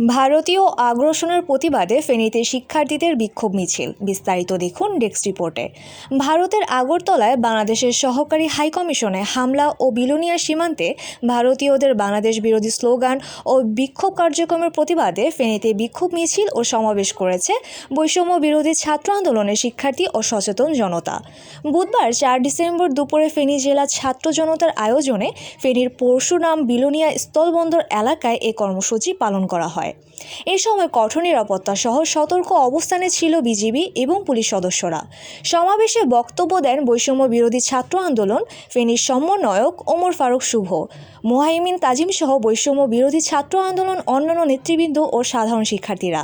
ভারতীয় আগ্রাসনের প্রতিবাদে ফেনীতে শিক্ষার্থীদের বিক্ষোভ মিছিল। বিস্তারিত দেখুন ডেস্ক রিপোর্টে। ভারতের আগরতলায় বাংলাদেশের সহকারী হাইকমিশনে হামলা ও বিলোনিয়া সীমান্তে ভারতীয়দের বাংলাদেশ বিরোধী স্লোগান ও বিক্ষোভ কার্যক্রমের প্রতিবাদে ফেনীতে বিক্ষোভ মিছিল ও সমাবেশ করেছে বৈষম্য বিরোধী ছাত্র আন্দোলনের শিক্ষার্থী ও সচেতন জনতা। বুধবার চার ডিসেম্বর দুপুরে ফেনী জেলা ছাত্র জনতার আয়োজনে ফেনীর পরশুরাম বিলোনিয়া স্থলবন্দর এলাকায় এ কর্মসূচি পালন করা হয়। এ সময় কঠোর নিরাপত্তা সহ সতর্ক অবস্থানে ছিল বিজিবি এবং পুলিশ সদস্যরা। সমাবেশে বক্তব্য দেন বৈষম্য বিরোধী ছাত্র আন্দোলন ফেনীর সমন্বয়ক ওমর ফারুক শুভ, মোহাইমিন তাজিম সহ বৈষম্য বিরোধী ছাত্র আন্দোলন অন্যান্য নেতৃবৃন্দ ও সাধারণ শিক্ষার্থীরা।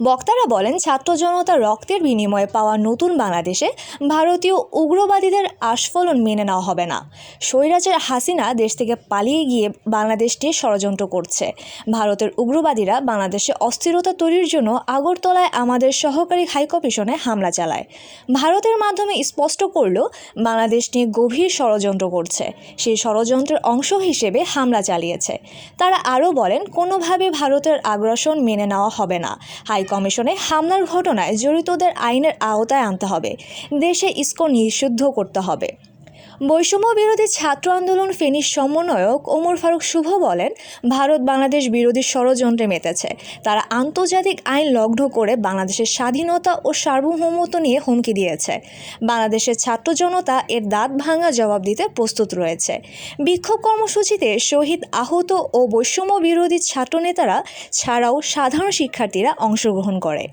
বক্তারা বলেন ছাত্র জনতার রক্তের বিনিময়ে পাওয়া নতুন বাংলাদেশে ভারতীয় উগ্রবাদীদের আস্ফলন মেনে নেওয়া হবে না। স্বৈরাচার হাসিনা দেশ থেকে পালিয়ে গিয়ে বাংলাদেশ নিয়ে ষড়যন্ত্র করছে। ভারতের উগ্রবাদীরা বাংলাদেশে অস্থিরতা তৈরির জন্য আগরতলায় আমাদের সহকারী হাইকমিশনে হামলা চালায়। ভারতের মাধ্যমে স্পষ্ট করল বাংলাদেশ নিয়ে গভীর ষড়যন্ত্র করছে। সেই ষড়যন্ত্রের অংশ হিসেবে হামলা চালিয়েছে। তারা আরও বলেন, কোনোভাবে ভারতের আগ্রাসন মেনে নেওয়া হবে না। হাই কমিশনে হামলার ঘটনায় জড়িতদের আইনের আওতায় আনতে হবে। দেশে ইস্কো নিষিদ্ধ করতে হবে। বৈষম্য বিরোধী ছাত্র আন্দোলন ফেনীর সমন্বয়ক ওমর ফারুক শুভ বলেন, ভারত বাংলাদেশ বিরোধী ষড়যন্ত্রে মেতেছে। তারা আন্তর্জাতিক আইন লঙ্ঘন করে বাংলাদেশের স্বাধীনতা ও সার্বভৌমত্ব নিয়ে হুমকি দিয়েছে। বাংলাদেশের ছাত্র জনতা এর দাঁত ভাঙা জবাব দিতে প্রস্তুত রয়েছে। বিক্ষোভ কর্মসূচিতে শহীদ আহত ও বৈষম্য বিরোধী ছাত্রনেতারা ছাড়াও সাধারণ শিক্ষার্থীরা অংশগ্রহণ করে।